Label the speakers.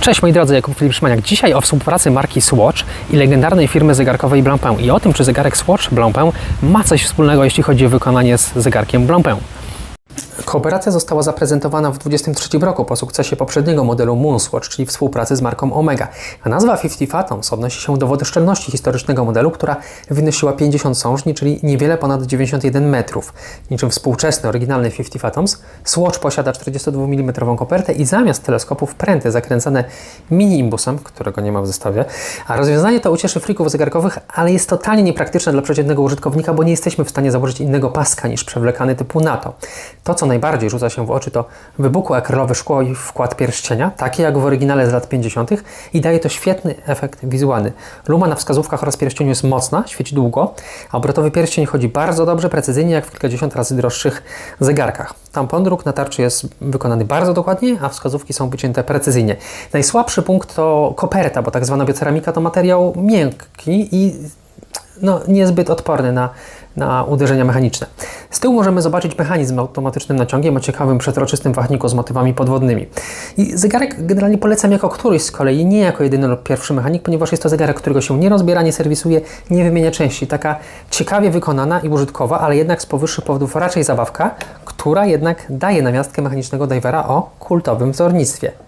Speaker 1: Cześć moi drodzy, Jakub Filip Szymaniak. Dzisiaj o współpracy marki Swatch i legendarnej firmy zegarkowej Blancpain i o tym, czy zegarek Swatch Blancpain ma coś wspólnego, jeśli chodzi o wykonanie z zegarkiem Blancpain. Kooperacja została zaprezentowana w 2023 roku po sukcesie poprzedniego modelu Moonswatch, czyli współpracy z marką Omega. A nazwa 50 Fathoms odnosi się do wodeszczelności historycznego modelu, która wynosiła 50 sążni, czyli niewiele ponad 91 metrów. Niczym współczesny, oryginalny 50 Fathoms, Swatch posiada 42 mm kopertę i zamiast teleskopów pręty zakręcane mini-imbusem, którego nie ma w zestawie. A rozwiązanie to ucieszy frików zegarkowych, ale jest totalnie niepraktyczne dla przeciętnego użytkownika, bo nie jesteśmy w stanie założyć innego paska niż przewlekany typu NATO. To, co najbardziej rzuca się w oczy, to wybuchłe akrylowe szkło i wkład pierścienia, takie jak w oryginale z lat 50. i daje to świetny efekt wizualny. Luma na wskazówkach oraz pierścieniu jest mocna, świeci długo, a obrotowy pierścień chodzi bardzo dobrze, precyzyjnie, jak w kilkadziesiąt razy droższych zegarkach. Tampon dróg na tarczy jest wykonany bardzo dokładnie, a wskazówki są wycięte precyzyjnie. Najsłabszy punkt to koperta, bo tak zwana bioceramika to materiał miękki i no, niezbyt odporny na, na uderzenia mechaniczne. Z tyłu możemy zobaczyć mechanizm automatycznym naciągiem o ciekawym, przetroczystym wachniku z motywami podwodnymi. I zegarek generalnie polecam jako któryś z kolei, nie jako jedyny lub pierwszy mechanik, ponieważ jest to zegarek, którego się nie rozbiera, nie serwisuje, nie wymienia części. Taka ciekawie wykonana i użytkowa, ale jednak z powyższych powodów raczej zabawka, która jednak daje namiastkę mechanicznego divera o kultowym wzornictwie.